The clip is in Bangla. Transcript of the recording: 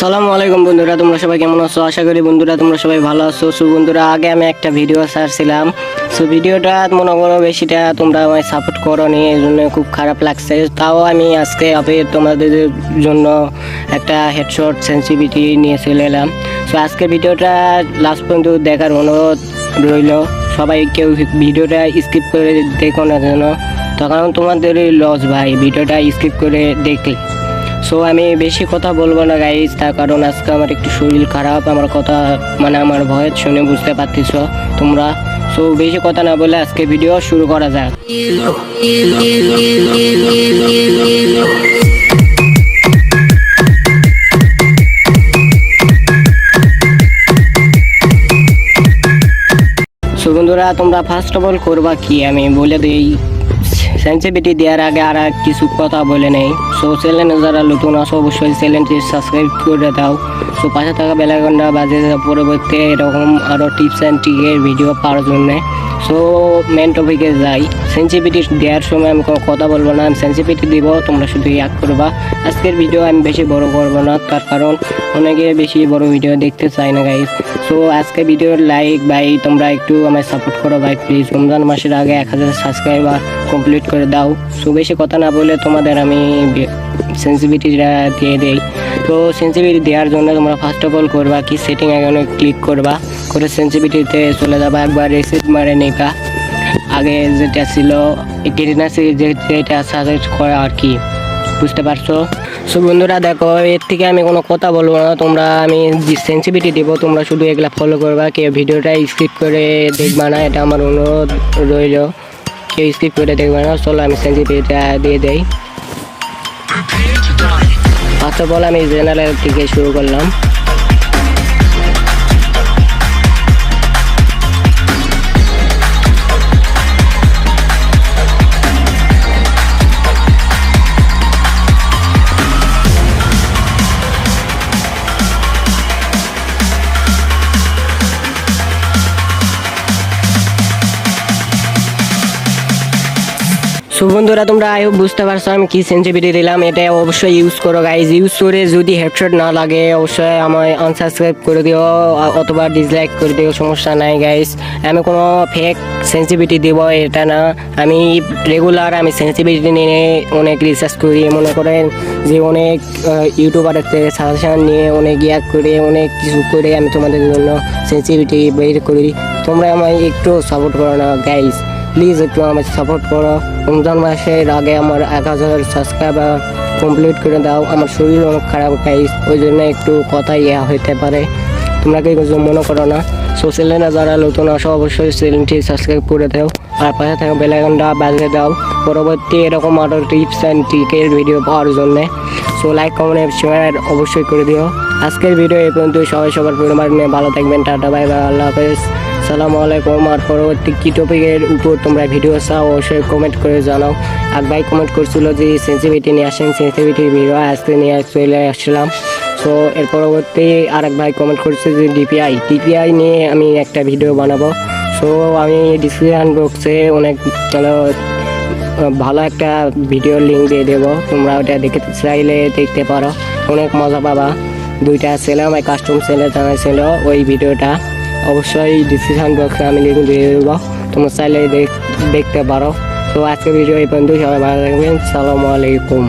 সালামু আলাইকুম বন্ধুরা, তোমরা সবাই কেমন আছো? আশা করি বন্ধুরা তোমরা সবাই ভালো আছো। সো বন্ধুরা, আগে আমি একটা ভিডিও ছাড়ছিলাম। সো ভিডিওটা মনে করো বেশিটা তোমরা আমায় সাপোর্ট করো নি এই জন্য খুব খারাপ লাগছে। তাও আমি আজকে আবে তোমাদের জন্য একটা হেডশট সেন্সিভিটি নিয়ে চলে এলাম। সো আজকে ভিডিওটা লাস্ট পর্যন্ত দেখার অনুরোধ রইল। সবাই কেউ ভিডিওটা স্কিপ করে দেখো না যেন তখন তোমাদেরই লস ভাই ভিডিওটা স্কিপ করে দেখলে। সো আমি বেশি কথা বলব না গাইজ তার কারণ আজকে আমার একটু শরীর খারাপ, আমার কথা মানে আমার ভয়েস শুনে বুঝতে পারতেছ তোমরা। সো বেশি কথা না বলে আজকে ভিডিও শুরু করা যাক। সো বন্ধুরা, তোমরা ফার্স্ট অফ অল করবা কি? আমি বলে দিই সেন্সিভিটি দেওয়ার আগে আর কিছু কথা বলে নেই। সো চ্যানেলে যারা নতুন আসো অবশ্যই চ্যানেলটি সাবস্ক্রাইব করে দাও। সো পাশে থাকা বেলাঘন্টা বাজে পরবর্তী এরকম আরও টিপস অ্যান্ড ট্রিকের ভিডিও পাওয়ার জন্যে। সো মেন টপিকে যাই। সেন্সিভিটি দেওয়ার সময় আমি কোনো কথা বলব না, আমি সেন্সিভিটি দিব, তোমরা শুধু ইয়াক করবা। আজকের ভিডিও আমি বেশি বড় করব না, তার কারণ অনেকে বেশি বড় ভিডিও দেখতে চায় না গাইজ সো আজকে ভিডিওর লাইক ভাই তোমরা একটু আমায় সাপোর্ট করো ভাই প্লিজ রমজান মাসের আগে এক হাজার সাবস্ক্রাইবার কমপ্লিট করে দাও। সো বেশি কথা না বলে তোমাদের আমি সেন্সিভিটিটা দিয়ে দেই। তো সেন্সিভিটি দেওয়ার জন্য তোমরা ফার্স্ট অফ অল করবা কি সেটিং এখানে ক্লিক করবা। করে সেন্সিভিটিতে চলে যাবা। একবার রিসিট মারে নিবা। আগে যেটা ছিল কেটিনা যেটা সাজেস্ট করে আর কি। বুঝতে পারছ? সো বন্ধুরা দেখো, এর থেকে আমি কোনো কথা বলব না। তোমরা আমি সেন্সিভিটি দেবো, তোমরা শুধু এগুলা ফলো করবা। কেউ ভিডিওটা স্কিপ করে দেখবা না। এটা আমার অনুরোধ রইল। কেউ স্কিপ করে দেখবে না। চলো আমি সেন্সিভিটিটা দিয়ে দেই। অফ অল আমি জেনারেল থেকে শুরু করলাম। সো বন্ধুরা, তোমরা আই হোপ বুঝতে পারছ আমি কি সেন্সিভিটি দিলাম, এটা অবশ্যই ইউজ করো গাইজ ইউজ করে যদি হেডশট না লাগে, অবশ্যই আমায় আনসাবস্ক্রাইব করে দিও, অথবা ডিসলাইক করে দিও, সমস্যা নাই গাইজ আমি কোনো ফেক সেন্সিভিটি দেব, এটা না। আমি রেগুলার আমি সেন্সিভিটি নিয়ে অনেক রিসার্চ করি, মনে করেন যে অনেক ইউটিউবারের থেকে সাজেশন নিয়ে অনেক ইয়া করে, অনেক কিছু করে আমি তোমাদের জন্য সেন্সিভিটি বের করি। তোমরা আমায় একটু সাপোর্ট করো না গাইজ প্লিজ একটু আমাকে সাপোর্ট করো। রমজান মাসের আগে আমার এক হাজার সাবস্ক্রাইবার কমপ্লিট করে দাও। আমার শরীর অনেক খারাপ গাইস ওই জন্য একটু কথা ইয়া হইতে পারে। তোমরা কি কিছু মনে করো না। সো চ্যানেলে যারা নতুন আসো অবশ্যই চ্যানেলটি সাবস্ক্রাইব করে দাও। আর পাশে থাকা বেলাইকনটা বাজিয়ে দাও। পরবর্তী এরকম আরও টিপস অ্যান্ড ট্রিকের ভিডিও পাওয়ার জন্যে। সো লাইক কমেন্ট শেয়ার অবশ্যই করে দিও। আজকের ভিডিও এই পর্যন্ত সবাই সবার পরিবার নিয়ে ভালো থাকবেন। টাটা বাই বাই আল্লাহ হাফেজ। সালামু আলাইকুম। আর পরবর্তী কি টপিকের উপর তোমরা ভিডিও চাও, অবশ্যই কমেন্ট করে জানাও। এক ভাই কমেন্ট করছিল যে সেন্সিভিটি নিয়ে আসেন সেন্সিভিটি ভিডিও আজকে নিয়ে চলে আসছিলাম সো এর পরবর্তী আর এক ভাই কমেন্ট করছে যে ডিপিআই ডিপিআই নিয়ে আমি একটা ভিডিও বানাবো। সো আমি ডিসক্রিপশন বক্সে অনেক, ভালো একটা ভিডিও লিঙ্ক দিয়ে দেবো। তোমরা ওটা দেখতে চাইলে দেখতে পারো। অনেক মজা পাবা। দুইটা ছেলে আমার কাস্টম ছেলে জানাইছিল ওই ভিডিওটা অবশ্যই ডিসক্রিপশন বক্সে আমি লিঙ্ক দিয়ে দেবো তোমরা চাইলে দেখ- দেখতে পারো। তো আজকে ভিডিও এই পর্যন্ত সবাই ভালো থাকবেন। সালামু আলাইকুম।